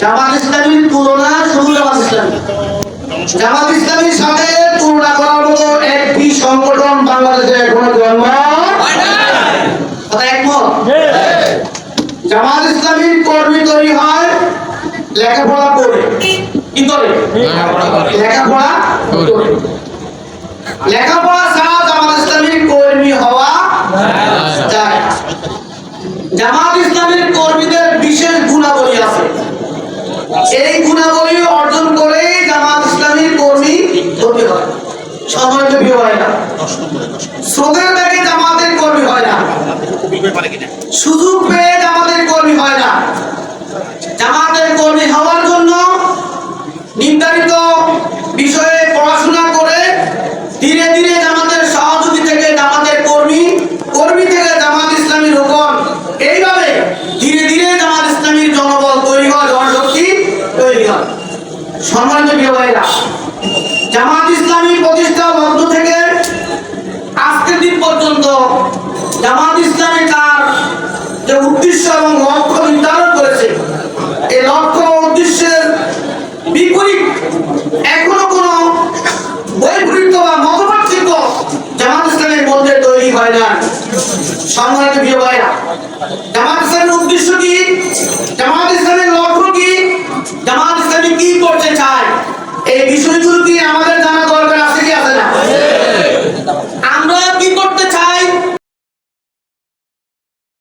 জামাত ইসলামীর তুলনা শুধু জামাত ইসলামী। জামাত ইসলামীর সাথে তুলনা করার মতো একটি সংগঠন বাংলাদেশে এখনও জন্ম একমত? জামাত ইসলামীর কর্মী তৈরি হয় লেখাপড়া করে। কি করে? লেখাপড়া করে। লেখাপড়া ছাড়া জামাত ইসলামীর কর্মী হওয়া যায় না। জামাত ইসলামীর কর্মীদের বিশেষ গুণাবলী আছে এই গুণাবলী অর্জন করে জামাত ইসলামীর কর্মী হতে হয় না। স্রোতের ব্যাগে জামাতের কর্মী হয় না। সুযোগ পেয়ে জামাতের কর্মী হয় না। জামাতের কর্মী হওয়ার জন্য নির্ধারিত ভাইরা জামাত ইসলামী প্রতিষ্ঠার মধ্য থেকে আজকের দিন পর্যন্ত জামাত ইসলামী তার যে উদ্দেশ্য এবং লক্ষ্য নির্ধারণ করেছে, এই লক্ষ্য উদ্দেশ্যের বিপরীত এখনও কোনো বৈপরীত্য বা মতপার্থক্য জামাত ইসলামের মধ্যে তৈরি হয় না। সংগ্রামী প্রিয় ভাইরা, জামাত ইসলামের উদ্দেশ্য কি? জামাত ইসলামের লক্ষ্য কি? জামাত ইসলামী কি করতে চায়? এই বিষয়গুলো কি আমাদের জানা